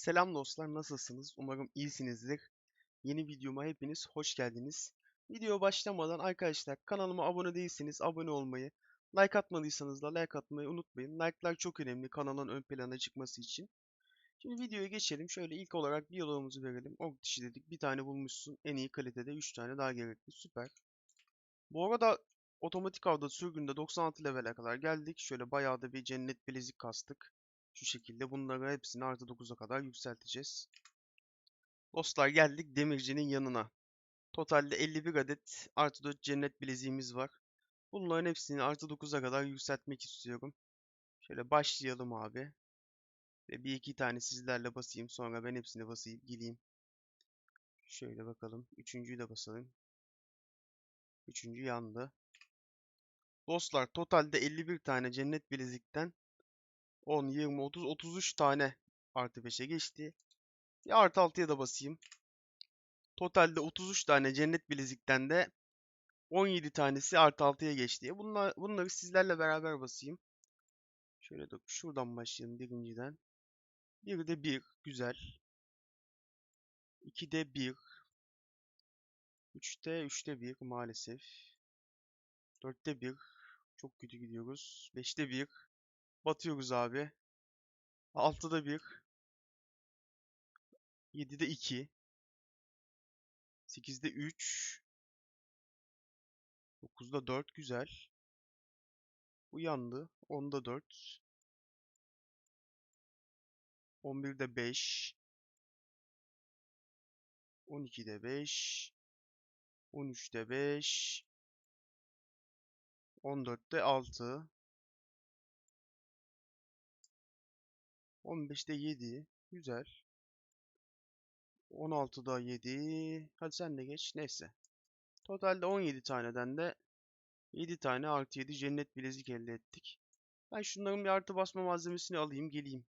Selam dostlar, nasılsınız? Umarım iyisinizdir. Yeni videoma hepiniz hoş geldiniz. Video başlamadan arkadaşlar kanalıma abone değilseniz abone olmayı, like atmadıysanız da like atmayı unutmayın. Like'lar çok önemli kanalın ön plana çıkması için. Şimdi videoya geçelim. Şöyle ilk olarak diyalogumuzu verelim. Ok dişi dedik. Bir tane bulmuşsun. En iyi kalitede 3 tane daha gerekli. Süper. Bu arada otomatik avda sürgünde 96 level'e kadar geldik. Şöyle bayağı da bir cennet bilezik kastık. Şu şekilde bunları hepsini artı 9'a kadar yükselteceğiz. Dostlar geldik demircinin yanına. Totalde 51 adet artı 4 cennet bileziğimiz var. Bunların hepsini artı 9'a kadar yükseltmek istiyorum. Şöyle başlayalım abi. Ve bir iki tane sizlerle basayım. Sonra ben hepsini basayım geleyim. Şöyle bakalım. Üçüncüyü de basalım. Üçüncü yandı. Dostlar totalde 51 tane cennet bilezikten 10, 20, 30, 33 tane artı 5'e geçti. Bir artı 6'ya da basayım. Totalde 33 tane cennet bilezikten de 17 tanesi artı 6'ya geçti. Bunlar, bunları sizlerle beraber basayım. Şöyle de şuradan başlayalım birinciden. Bir de 1. Güzel. 2'de 1. 3'te 3'te 1 maalesef. 4'te 1. Çok kötü gidiyoruz. 5'te 1. Batıyoruz abi. 6'da 1. 7'de 2. 8'de 3. 9'da 4 güzel. Uyandı. 10'da 4. 11'de 5. 12'de 5. 13'te 5. 14'te 6. 15'te 7. Güzel. 16'da 7. Hadi sen de geç. Neyse. Totalde 17 taneden de 7 tane artı 7 cennet bilezik elde ettik. Ben şunların bir artı basma malzemesini alayım geleyim.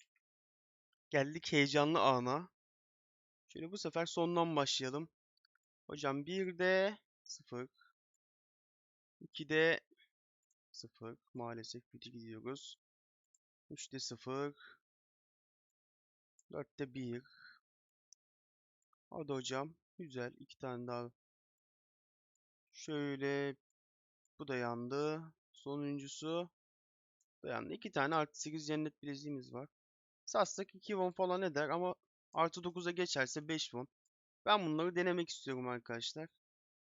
Geldik heyecanlı ana. Şöyle bu sefer sondan başlayalım. Hocam 1'de 0. 2'de 0. Maalesef kötü gidiyoruz. 3'te 0. 4'te 1. Hadi hocam. Güzel. 2 tane daha. Şöyle. Bu da yandı. Sonuncusu. da yandı. 2 tane artı 8 cennet bileziğimiz var. Satsak 2 won falan eder ama artı 9'a geçerse 5 won. Ben bunları denemek istiyorum arkadaşlar.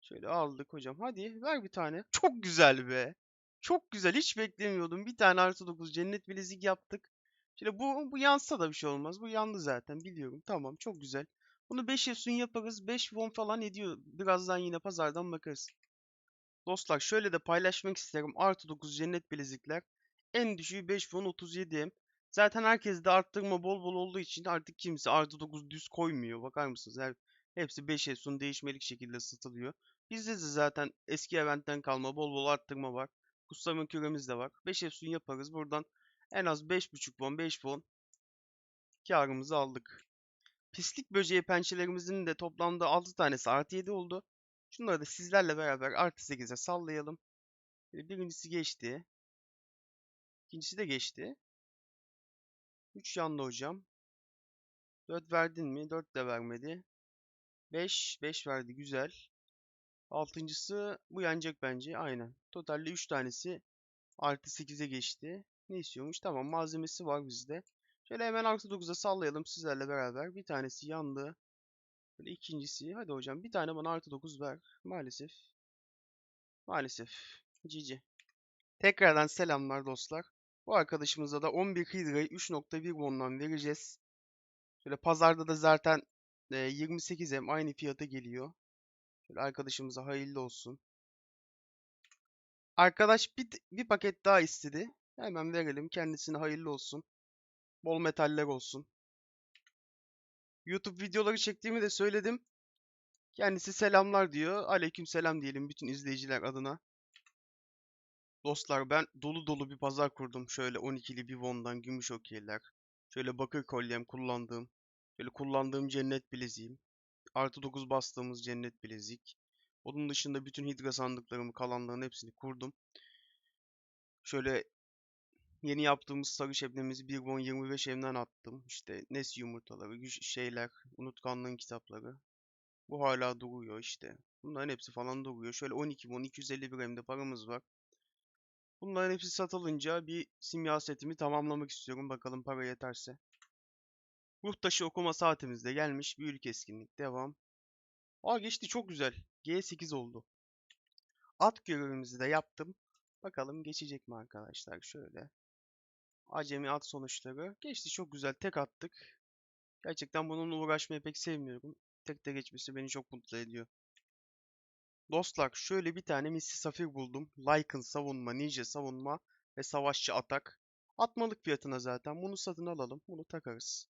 Şöyle aldık hocam. Hadi ver bir tane. Çok güzel be. Çok güzel. Hiç beklemiyordum. Bir tane artı 9 cennet bilezik yaptık. Şimdi bu, bu yansa da bir şey olmaz. Bu yandı zaten biliyorum. Tamam çok güzel. Bunu 5 Efsun yaparız. 5 won falan ediyor. Birazdan yine pazardan bakarız. Dostlar şöyle de paylaşmak isterim. Artı 9 cennet bilezikler. En düşüğü 5 won 37. Zaten herkes de arttırma bol bol olduğu için artık kimse artı 9 düz koymuyor. Bakar mısınız? Her, hepsi 5 Efsun değişmelik şekilde satılıyor. Bizde de zaten eski eventten kalma bol bol arttırma var. Kutsama küremiz de var. 5 Efsun yaparız. Buradan en az 5.5 won 5 won karımızı aldık. Pislik böceği pençelerimizin de toplamda 6 tanesi artı 7 oldu. Şunları da sizlerle beraber artı 8'e sallayalım. Birincisi geçti. İkincisi de geçti. 3 yandı hocam. 4 verdin mi? 4 de vermedi. 5. 5 verdi. Güzel. Altıncısı bu yanacak bence. Aynen. Totalde 3 tanesi artı 8'e geçti. Ne istiyormuş? Tamam malzemesi var bizde. Şöyle hemen artı 9'a sallayalım sizlerle beraber. Bir tanesi yandı. Böyle ikincisi. Hadi hocam bir tane bana artı 9 ver. Maalesef. Maalesef. Cici. Tekrardan selamlar dostlar. Bu arkadaşımıza da 11 Hydra'yı 3.1 won'dan vereceğiz. Şöyle pazarda da zaten 28M aynı fiyata geliyor. Şöyle arkadaşımıza hayırlı olsun. Arkadaş bir, bir paket daha istedi. Hemen verelim. Kendisine hayırlı olsun. Bol metaller olsun. YouTube videoları çektiğimi de söyledim. Kendisi selamlar diyor. Aleyküm selam diyelim bütün izleyiciler adına. Dostlar ben dolu dolu bir pazar kurdum. Şöyle 12'li bir won'dan gümüş okeyler. Şöyle bakır kolyem kullandığım. Şöyle kullandığım cennet bileziğim. Artı 9 bastığımız cennet bilezik. Onun dışında bütün hidra sandıklarımı kalanların hepsini kurdum. Şöyle Yeni yaptığımız sarı şebnemimizi 1 won 25 emden attım. İşte Nes yumurtaları, şeyler, unutkanlığın kitapları. Bu hala duruyor işte. Bunların hepsi falan duruyor. Şöyle 12 won 251 emde paramız var. Bunların hepsi satılınca bir simya setimi tamamlamak istiyorum. Bakalım para yeterse. Ruh taşı okuma saatimiz de gelmiş. Büyülük eskinlik devam. Aa geçti çok güzel. G8 oldu. At görevimizi de yaptım. Bakalım geçecek mi arkadaşlar? Şöyle. Acemi at sonuçları. Geçti çok güzel. Tek attık. Gerçekten bununla uğraşmayı pek sevmiyorum. Tek de geçmesi beni çok mutlu ediyor. Dostlar şöyle bir tane misli safir buldum. Lycan savunma, ninja savunma ve savaşçı atak. Atmalık fiyatına zaten. Bunu satın alalım. Bunu takarız.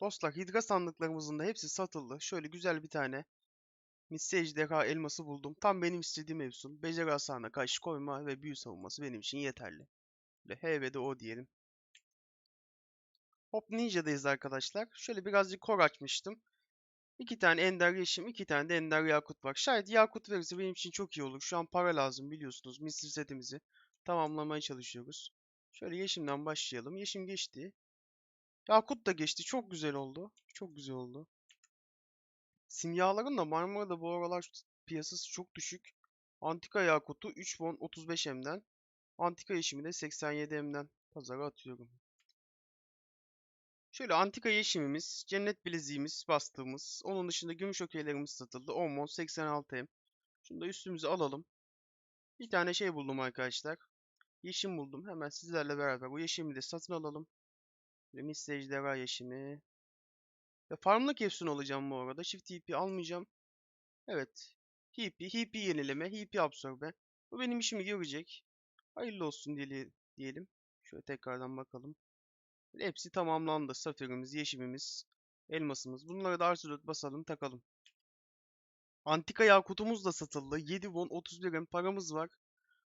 Dostlar hidra sandıklarımızın da hepsi satıldı. Şöyle güzel bir tane misli ejderha elması buldum. Tam benim istediğim mevsim. Beceri hasarına karşı koyma ve büyü savunması benim için yeterli. Böyle H O diyelim. Hop Ninja'dayız arkadaşlar. Şöyle birazcık kor açmıştım. İki tane ender yeşim, iki tane de ender yakut var. Şayet yakut verirse benim için çok iyi olur. Şu an para lazım biliyorsunuz. Misli setimizi tamamlamaya çalışıyoruz. Şöyle yeşimden başlayalım. Yeşim geçti. Yakut da geçti. Çok güzel oldu. Çok güzel oldu. Simyaların da Marmara'da bu aralar piyasası çok düşük. Antika Yakut'u 3 won 35 M'den. Antika yeşimi de 87 M'den pazara atıyorum. Şöyle antika yeşimimiz, cennet bileziğimiz bastığımız, onun dışında gümüş okeylerimiz satıldı. 10 won 86 M. Şunu da üstümüze alalım. Bir tane şey buldum arkadaşlar. Yeşim buldum. Hemen sizlerle beraber bu yeşimi de satın alalım. Mr. Ejderha yeşimi. Ve farmlık efsun alacağım bu arada. Çift TP almayacağım. Evet. HP, HP yenileme, HP absorbe. Bu benim işimi görecek. Hayırlı olsun diye, diyelim. Şöyle tekrardan bakalım. Hepsi tamamlandı. Safirimiz, yeşimimiz, elmasımız. Bunları da 4 basalım, takalım. Antika yakutumuz da satıldı. 7 won 31 M paramız var.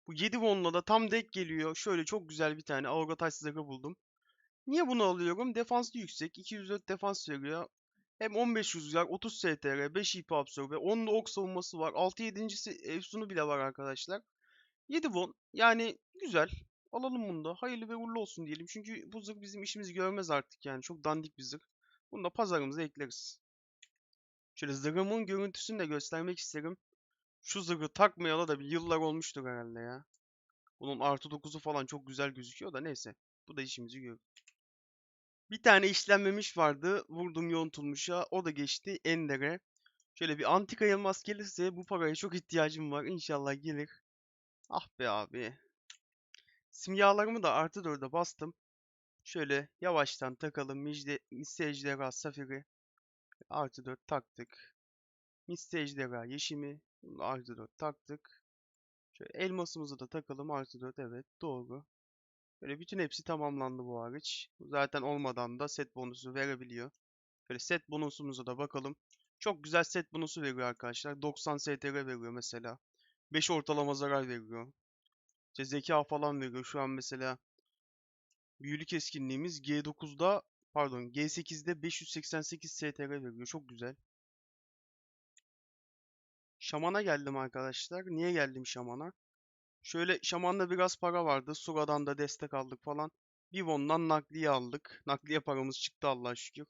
Bu 7 won'la da tam denk geliyor. Şöyle çok güzel bir tane aura taş zırhı buldum. Niye bunu alıyorum? Defansı yüksek. 204 defans veriyor. Hem 15 rüzgar, 30 STR, 5 IP absorbe, 10'da ok savunması var. 6-7. efsunu bile var arkadaşlar. 7 won. Yani güzel. Alalım bunu da. Hayırlı ve uğurlu olsun diyelim. Çünkü bu zırh bizim işimizi görmez artık yani. Çok dandik bir zırh. Bunu da pazarımıza ekleriz. Şöyle zırhımın görüntüsünü de göstermek isterim. Şu zırhı takmayalı da bir yıllar olmuştur herhalde ya. Bunun artı 9'u falan çok güzel gözüküyor da neyse. Bu da işimizi görür. Bir tane işlenmemiş vardı. Vurdum yontulmuşa. O da geçti. Ender'e. Şöyle bir antika elmas gelirse bu paraya çok ihtiyacım var. İnşallah gelir. Ah be abi. Simyalarımı da artı 4'e bastım. Şöyle yavaştan takalım. Micde, Miste Ejderha Safiri. Artı 4 taktık. Miste Ejderha Yeşimi. Artı 4 taktık. Şöyle elmasımızı da takalım. Artı 4 evet doğru. Böyle bütün hepsi tamamlandı bu hariç. Zaten olmadan da set bonusu verebiliyor. Böyle set bonusumuza da bakalım. Çok güzel set bonusu veriyor arkadaşlar. 90 STR veriyor mesela. 5 ortalama zarar veriyor. İşte zeka falan veriyor. Şu an mesela büyülük eskinliğimiz G9'da pardon G8'de 588 STR veriyor. Çok güzel. Şaman'a geldim arkadaşlar. Niye geldim Şaman'a? Şöyle Şaman'da biraz para vardı. Sura'dan da destek aldık falan. Bivon'dan nakliye aldık. Nakliye paramız çıktı Allah'a şükür.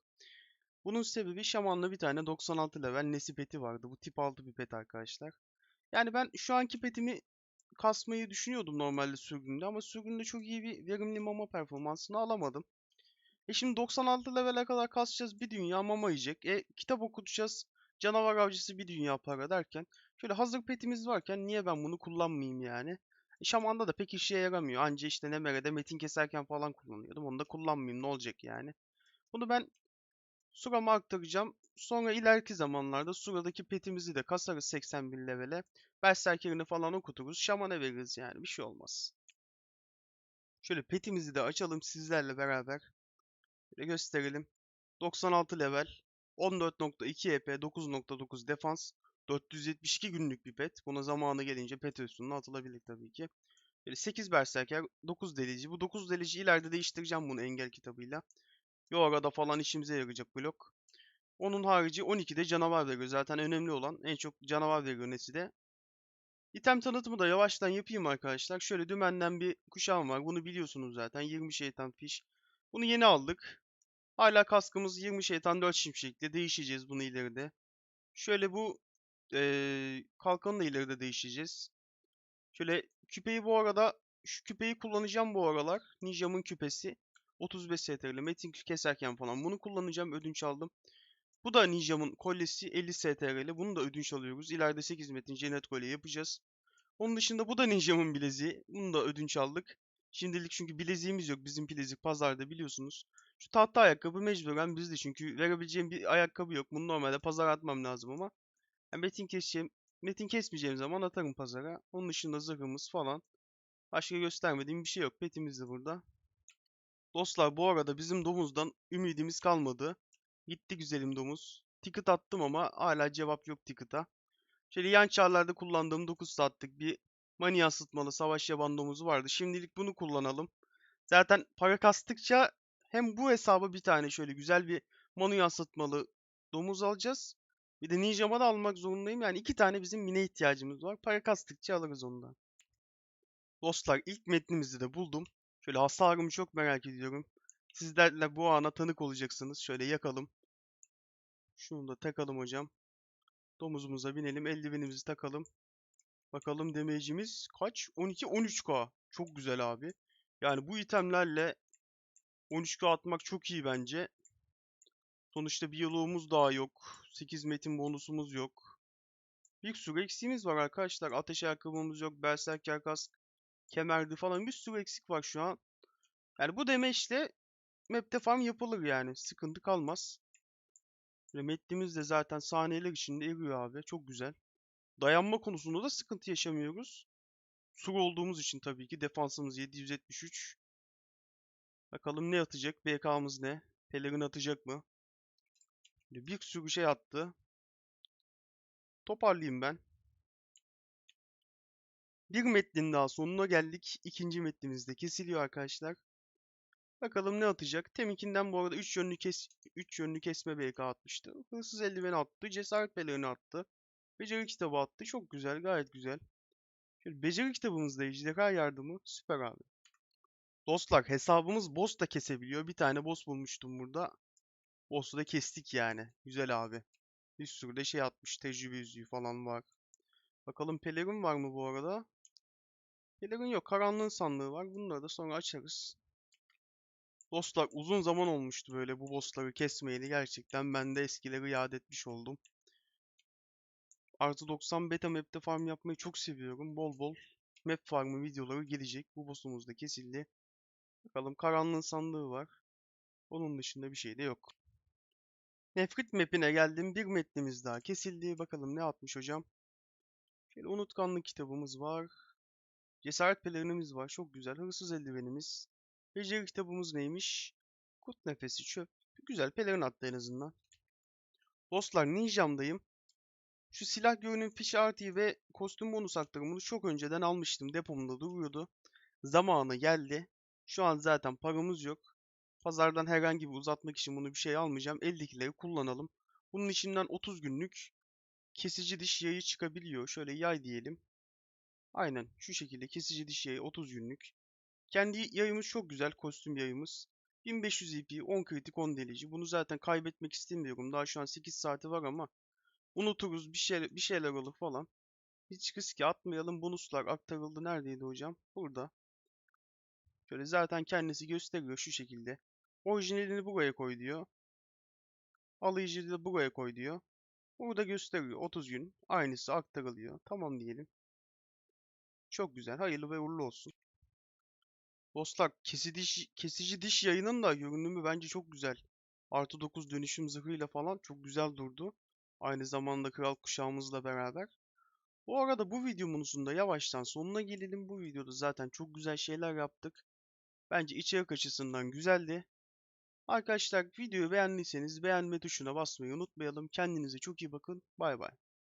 Bunun sebebi Şaman'da bir tane 96 level Nesi peti vardı. Bu tip 6 bir pet arkadaşlar. Yani ben şu anki petimi kasmayı düşünüyordum normalde sürgünde ama sürgünde çok iyi bir verimli mama performansını alamadım. E şimdi 96 level'e kadar kasacağız bir dünya mama yiyecek. E kitap okutacağız. Canavar avcısı bir dünya para derken. Şöyle hazır petimiz varken niye ben bunu kullanmayayım yani? E, Şaman'da da pek işe yaramıyor. Anca işte Nemere'de metin keserken falan kullanıyordum. Onu da kullanmayayım ne olacak yani. Bunu ben Sura'ma aktaracağım. Sonra ileriki zamanlarda Sura'daki petimizi de kasarız 81 levele. Berserker'ini falan okuturuz. Şaman'a veririz yani. Bir şey olmaz. Şöyle petimizi de açalım sizlerle beraber. Şöyle gösterelim. 96 level. 14.2 EP, 9.9 defans. 472 günlük bir pet. Buna zamanı gelince pet üstüne atılabilir tabii ki. Böyle 8 berserker, 9 delici. Bu 9 delici ileride değiştireceğim bunu engel kitabıyla. Yo arada falan işimize yarayacak blok. Onun harici 12'de canavar veriyor. Zaten önemli olan en çok canavar Nesi de. İtem tanıtımı da yavaştan yapayım arkadaşlar. Şöyle dümenden bir kuşağım var. Bunu biliyorsunuz zaten. 20 şeytan fiş. Bunu yeni aldık. Hala kaskımız 20 şeytan 4 şimşekli. Değişeceğiz bunu ileride. Şöyle bu eee kalkanı da ileride değişeceğiz. Şöyle küpeyi bu arada şu küpeyi kullanacağım bu aralar. Ninja'mın küpesi. 35 STR'li metin keserken falan bunu kullanacağım. Ödünç aldım. Bu da Ninja'mın kolyesi 50 STR'li. Bunu da ödünç alıyoruz. İleride 8 metin cennet kolye yapacağız. Onun dışında bu da Ninja'mın bileziği. Bunu da ödünç aldık. Şimdilik çünkü bileziğimiz yok. Bizim bilezik pazarda biliyorsunuz. Şu tahta ayakkabı mecburen bizde çünkü verebileceğim bir ayakkabı yok. Bunu normalde pazara atmam lazım ama yani metin keseceğim, metin kesmeyeceğim zaman atarım pazara. Onun dışında zırhımız falan. Başka göstermediğim bir şey yok. Petimiz de burada. Dostlar bu arada bizim domuzdan ümidimiz kalmadı. Gitti güzelim domuz. Ticket attım ama hala cevap yok ticket'a. Şöyle yan çarlarda kullandığım 9 saatlik bir mani yansıtmalı savaş yaban domuzu vardı. Şimdilik bunu kullanalım. Zaten para kastıkça hem bu hesaba bir tane şöyle güzel bir manu yansıtmalı domuz alacağız. Bir de Ninja'ma da almak zorundayım. Yani iki tane bizim mine ihtiyacımız var. Para kastıkça alırız ondan. Dostlar ilk metnimizi de buldum. Şöyle hasarımı çok merak ediyorum. Sizler de bu ana tanık olacaksınız. Şöyle yakalım. Şunu da takalım hocam. Domuzumuza binelim. Eldivenimizi takalım. Bakalım damage'imiz kaç? 12 13k. Çok güzel abi. Yani bu itemlerle 13k atmak çok iyi bence. Sonuçta bir yılığımız daha yok. 8 metin bonusumuz yok. Bir sürü eksiğimiz var arkadaşlar. Ateş ayakkabımız yok. Berserker kask, kemerdi falan bir sürü eksik var şu an. Yani bu demeçle map'te farm yapılır yani. Sıkıntı kalmaz. Ve metnimiz de zaten saniyeler içinde eriyor abi. Çok güzel. Dayanma konusunda da sıkıntı yaşamıyoruz. Sur olduğumuz için tabii ki. Defansımız 773. Bakalım ne atacak? BK'mız ne? Pelerin atacak mı? Bir sürü şey attı. Toparlayayım ben. Bir metnin daha sonuna geldik. İkinci metnimiz de kesiliyor arkadaşlar. Bakalım ne atacak. Teminkinden bu arada 3 yönlü kes 3 yönlü kesme BK atmıştı. Hırsız eldiven attı. Cesaret pelerini attı. Beceri kitabı attı. Çok güzel. Gayet güzel. Şöyle beceri kitabımızda ejderha yardımı. Süper abi. Dostlar hesabımız boss da kesebiliyor. Bir tane boss bulmuştum burada. Boss'u da kestik yani. Güzel abi. Bir sürü de şey atmış. Tecrübe yüzüğü falan var. Bakalım pelerin var mı bu arada? Pelerin yok. Karanlığın sandığı var. Bunları da sonra açarız. Dostlar uzun zaman olmuştu böyle bu bossları kesmeyeli. Gerçekten ben de eskileri yad etmiş oldum. Artı 90 beta map'te farm yapmayı çok seviyorum. Bol bol map farmı videoları gelecek. Bu boss'umuz da kesildi. Bakalım karanlığın sandığı var. Onun dışında bir şey de yok. Nefrit map'ine geldim. Bir metnimiz daha kesildi. Bakalım ne atmış hocam. Şöyle unutkanlık kitabımız var. Cesaret pelerinimiz var. Çok güzel. Hırsız eldivenimiz. Beceri kitabımız neymiş? Kurt nefesi çöp. Güzel pelerin attı en azından. Dostlar Ninja'mdayım. Şu silah görünüm fiş artı ve kostüm bonus aktarımını çok önceden almıştım. Depomda duruyordu. Zamanı geldi. Şu an zaten paramız yok. Pazardan herhangi bir uzatmak için bunu bir şey almayacağım. Eldekileri kullanalım. Bunun içinden 30 günlük kesici diş yayı çıkabiliyor. Şöyle yay diyelim. Aynen şu şekilde kesici diş yayı 30 günlük. Kendi yayımız çok güzel. Kostüm yayımız. 1500 EP, 10 kritik, 10 delici. Bunu zaten kaybetmek istemiyorum. Daha şu an 8 saati var ama unuturuz bir şey bir şeyler olur falan. Hiç riske atmayalım. Bonuslar aktarıldı. Neredeydi hocam? Burada. Şöyle zaten kendisi gösteriyor şu şekilde. Orijinalini buraya koy diyor. Alıcıyı da buraya koy diyor. Burada gösteriyor 30 gün. Aynısı aktarılıyor. Tamam diyelim. Çok güzel. Hayırlı ve uğurlu olsun. Dostlar kesici kesici diş yayının da görünümü bence çok güzel. Artı 9 dönüşüm zırhıyla falan çok güzel durdu. Aynı zamanda kral kuşağımızla beraber. Bu arada bu videomun da yavaştan sonuna gelelim. Bu videoda zaten çok güzel şeyler yaptık. Bence içerik açısından güzeldi. Arkadaşlar videoyu beğendiyseniz beğenme tuşuna basmayı unutmayalım. Kendinize çok iyi bakın. Bay bay.